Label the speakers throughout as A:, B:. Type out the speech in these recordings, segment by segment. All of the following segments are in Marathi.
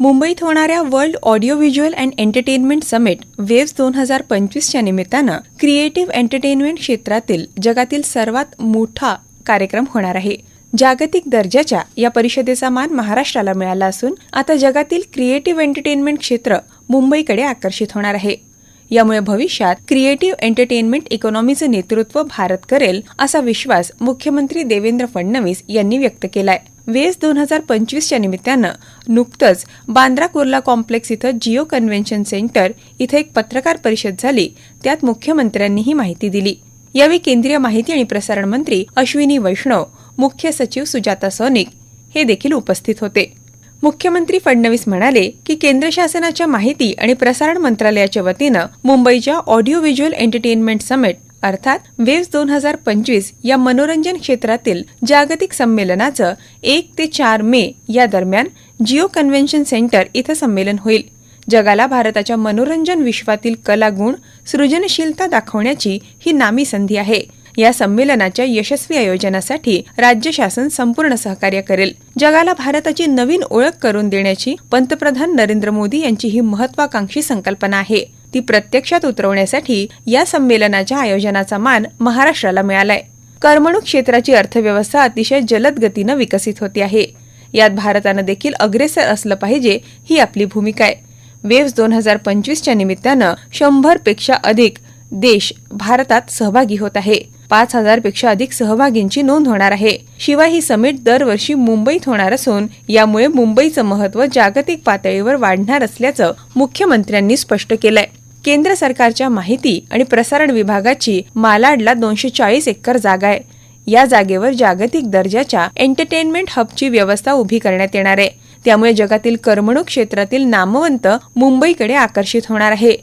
A: मुंबईत होणाऱ्या world audio visual and entertainment summit waves दोन हजार पंचवीसच्या निमित्तानं क्रिएटिव्ह एंटरटेनमेंट क्षेत्रातील जगातील सर्वात मोठा कार्यक्रम होणार आहे. जागतिक दर्जाच्या या परिषदेचा मान महाराष्ट्राला मिळाला असून आता जगातील क्रिएटिव्ह एंटरटेनमेंट क्षेत्र मुंबईकडे आकर्षित होणार आहे. यामुळे भविष्यात क्रिएटिव्ह एंटरटेनमेंट इकॉनॉमीचं नेतृत्व भारत करेल असा विश्वास मुख्यमंत्री देवेंद्र फडणवीस यांनी व्यक्त केलाय. वेस दोन हजार पंचवीसच्या निमित्तानं नुकतंच बांद्रा कुर्ला कॉम्प्लेक्स इथं जिओ कन्व्हेन्शन सेंटर इथं एक पत्रकार परिषद झाली. त्यात मुख्यमंत्र्यांनी ही माहिती दिली. यावेळी केंद्रीय माहिती आणि प्रसारण मंत्री अश्विनी वैष्णव मुख्य सचिव सुजाता सोनिक हे देखील उपस्थित होते. मुख्यमंत्री फडणवीस म्हणाले की केंद्र शासनाच्या माहिती आणि प्रसारण मंत्रालयाच्या वतीनं मुंबईच्या ऑडिओ व्हिज्युअल एंटरटेनमेंट समिट अर्थात वेव्स दोन हजार पंचवीस या मनोरंजन क्षेत्रातील जागतिक संमेलनाचं एक ते चार मे या दरम्यान जिओ कन्व्हेन्शन सेंटर इथं संमेलन होईल. जगाला भारताच्या मनोरंजन विश्वातील कलागुण सृजनशीलता दाखवण्याची ही नामी संधी आहे. या संमेलनाच्या यशस्वी आयोजनासाठी राज्य शासन संपूर्ण सहकार्य करेल. जगाला भारताची नवीन ओळख करून देण्याची पंतप्रधान नरेंद्र मोदी यांची ही महत्वाकांक्षी संकल्पना आहे. ती प्रत्यक्षात उतरवण्यासाठी या संमेलनाच्या आयोजनाचा मान महाराष्ट्राला मिळालाय. करमणूक क्षेत्राची अर्थव्यवस्था अतिशय जलद गतीनं विकसित होती आहे. यात भारतानं देखील अग्रेसर असलं पाहिजे ही आपली भूमिका आहे. वेव्स दोन हजार पंचवीसच्या निमित्तानं शंभरपेक्षा अधिक देश भारतात सहभागी होत आहे. पाच हजारपेक्षा अधिक सहभागींची नोंद होणार आहे. शिवाय ही समिट दरवर्षी मुंबईत होणार असून यामुळे मुंबईचं महत्त्व जागतिक पातळीवर वाढणार असल्याचं मुख्यमंत्र्यांनी स्पष्ट केलंय. केंद्र सरकारच्या माहिती आणि प्रसारण विभागाची मालाडला दोनशे चाळीस एकर जागा आहे. या जागेवर जागतिक दर्जाच्या एंटरटेनमेंट हबची व्यवस्था उभी करण्यात येणार आहे. त्यामुळे जगातील करमणूक क्षेत्रातील नामवंत मुंबईकडे आकर्षित होणार आहे.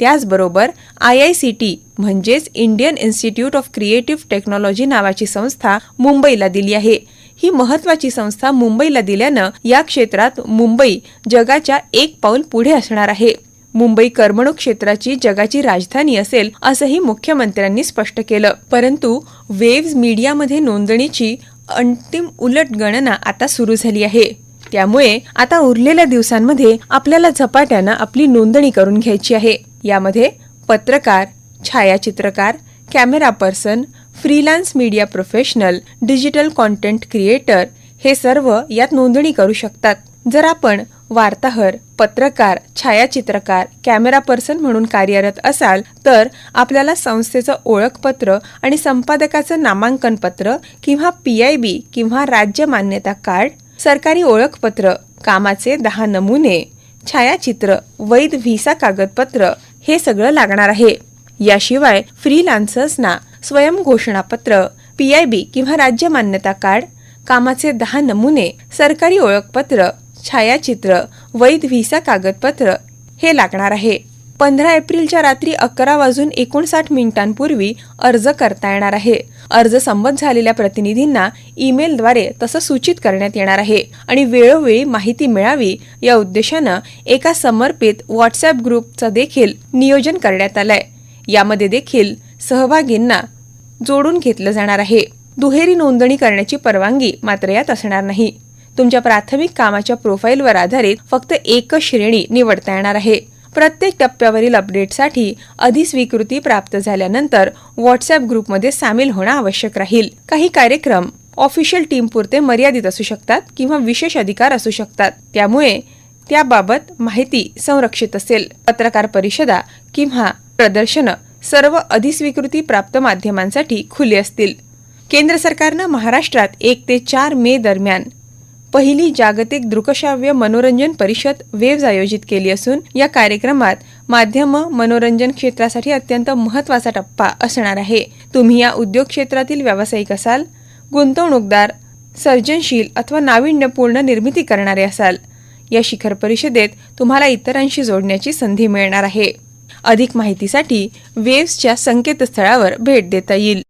A: त्याचबरोबर आय आय सी टी म्हणजेच Indian institute of creative technology नावाची संस्था मुंबईला दिली आहे. ही महत्वाची संस्था मुंबईला दिल्यानं या क्षेत्रात मुंबई जगाच्या एक पाऊल पुढे असणार आहे. मुंबई करमणूक क्षेत्राची जगाची राजधानी असेल असंही मुख्यमंत्र्यांनी स्पष्ट केलं. परंतु वेव्ज मीडियामध्ये नोंदणीची अंतिम उलट गणना आता सुरू झाली आहे. त्यामुळे आता उरलेल्या दिवसांमध्ये आपल्याला झपाट्यानं आपली नोंदणी करून घ्यायची आहे. यामध्ये पत्रकार छायाचित्रकार camera person freelance media professional digital content creator हे सर्व यात नोंदणी करू शकतात. जर आपण वार्ताहर पत्रकार छायाचित्रकार कॅमेरा पर्सन म्हणून कार्यरत असाल तर आपल्याला संस्थेचं ओळखपत्र आणि संपादकाचं नामांकन पत्र किंवा पी आय बी किंवा राज्य मान्यता कार्ड सरकारी ओळखपत्र कामाचे दहा नमुने छायाचित्र वैध व्हिसा कागदपत्र हे सगळं लागणार आहे. याशिवाय फ्रीलान्सर्सना स्वयंघोषणापत्र पी आय बी किंवा राज्य मान्यता कार्ड कामाचे दहा नमुने सरकारी ओळखपत्र छायाचित्र वैध व्हिसा कागदपत्र हे लागणार आहे. पंधरा एप्रिलच्या रात्री अकरा वाजून एकोणसाठ मिनिटांपूर्वी अर्ज करता येणार आहे. अर्ज संमत झालेल्या प्रतिनिधींना ईमेलद्वारे तसं सूचित करण्यात येणार आहे. आणि वेळोवेळी माहिती मिळावी या उद्देशानं एका समर्पित व्हॉट्सअप ग्रुपचं देखील नियोजन करण्यात आलंय. यामध्ये देखील सहभागींना जोडून घेतलं जाणार आहे. दुहेरी नोंदणी करण्याची परवानगी मात्र यात असणार नाही. तुमच्या प्राथमिक कामाच्या प्रोफाईलवर आधारित फक्त एकच श्रेणी निवडता येणार आहे. प्रत्येक टप्प्यावरील अपडेटसाठी अधिस्वीकृती प्राप्त झाल्यानंतर व्हॉट्सअप ग्रुपमध्ये सामील होणं आवश्यक राहील. काही कार्यक्रम ऑफिशियल टीम पुरते मर्यादित असू शकतात किंवा विशेष अधिकार असू शकतात. त्यामुळे त्याबाबत माहिती संरक्षित असेल. पत्रकार परिषदा किंवा प्रदर्शनं सर्व अधिस्वीकृती प्राप्त माध्यमांसाठी खुली असतील. केंद्र सरकारनं महाराष्ट्रात एक ते चार मे दरम्यान पहिली जागतिक दृकश्राव्य मनोरंजन परिषद वेव्ज आयोजित केली असून या कार्यक्रमात माध्यम मनोरंजन क्षेत्रासाठी अत्यंत महत्त्वाचा टप्पा असणार आहे. तुम्ही या उद्योग क्षेत्रातील व्यावसायिक असाल गुंतवणूकदार सर्जनशील अथवा नाविन्यपूर्ण निर्मिती करणारे असाल या शिखर परिषदेत तुम्हाला इतरांशी जोडण्याची संधी मिळणार आहे. अधिक माहितीसाठी वेव्सच्या संकेतस्थळावर भेट देता येईल.